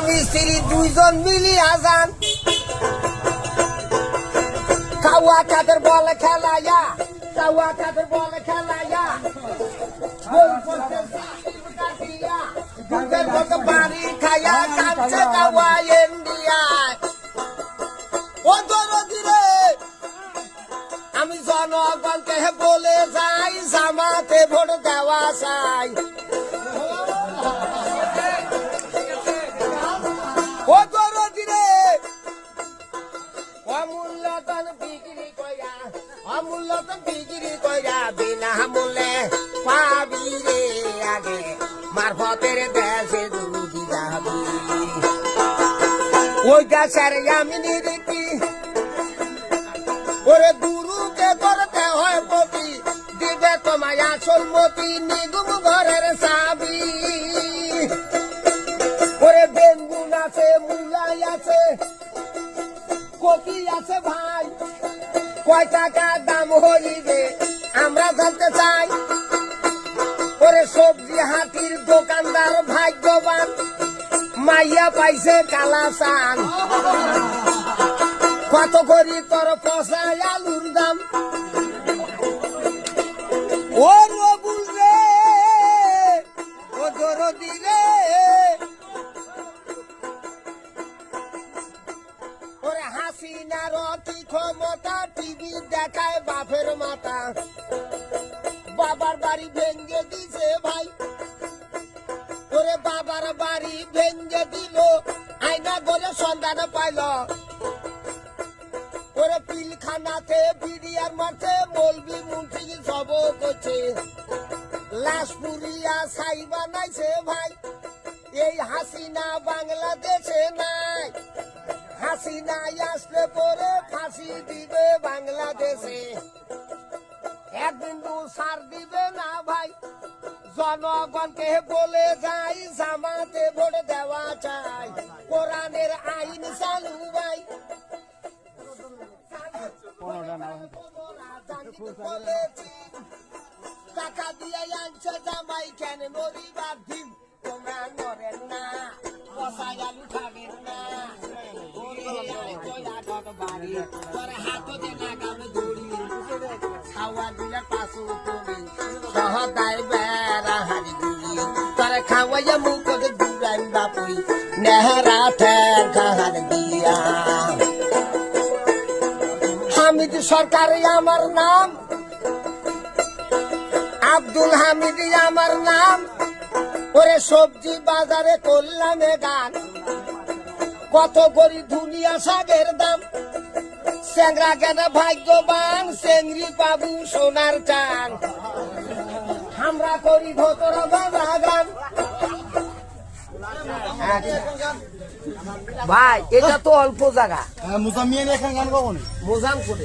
স্বামী স্ত্রী দুইজন মিলি আজান। কাওয়া কাদের বলে খেলাইয়া কাওয়া কাদের বলে মতো বাড়ি খাইয়া কাঁদছে কাওয়া ইন্ডিয়ায় আমি জনগণকে বলে যাই, জামাতে ভোট দেওয়া চাই। ওই দেশের আমি নিরিকি ওরে গুরুকে করতে হয় পতি দিবে তোমায় আসল মতি নিগুম ঘরের চাবি। ওরে বেঙ্গুন আছে মুলাই আছে, কপি আছে ভাই। কয় টাকা দাম হইবে, আমরা জানতে চাই। ওরে সবজি হাতির দোকানদার ভাগ্যবান। মাইয়া পাইছে কালা চান কত করি তোর পশায় আলুর দাম। ও রবুল রে, ও দরদি রে। ওরে হাসিনার কি ক্ষমতা টিভি দেখায় বাপের মাথা। বাবার বাড়ি ভেঙ্গে দিছে ভাই। বাড়ি ভেঙ্গে দিল। আয়না করে সন্ধান পাইল। ওরে পিলখানাতে বিড়িয়ার মাঠে মলবি মুন্সি সব করছে। লাশ পুরিয়া ছাই বানাইছে ভাই। এই হাসিনা বাংলাদেশে নাই। হাসিনা আসলে পরে ফাঁসি দিবে বাংলাদেশে। একদিন সার দিবে না ভাই। জনগণকে বলে যাই জামাতে ভোট দেওয়া চাই কোরআনের আইন চালু ভাই টাকা দিয়ে আনছে জামাই কেন নদীবার দিন তোমরা নরেন না বসাই আলু খাবেন না বাড়ি, তোর হাততে লাগাবে দড়ি। খাওয়া দিলে পাশু তুমি। হামিদ সরকার আমার নাম, আব্দুল হামিদ আমার নাম। ওরে সবজি বাজারে করলাম গান, কত করি দুনিয়া শাকের দাম। স্যাংরা কেন ভাগ্যবান চেংড়ি বাবু সোনার চান। আমরা করি ধতরা বাবা ভাই এটা তো অল্প জায়গা। মুসামিয়ান এখানে গান কখন মোজাম করে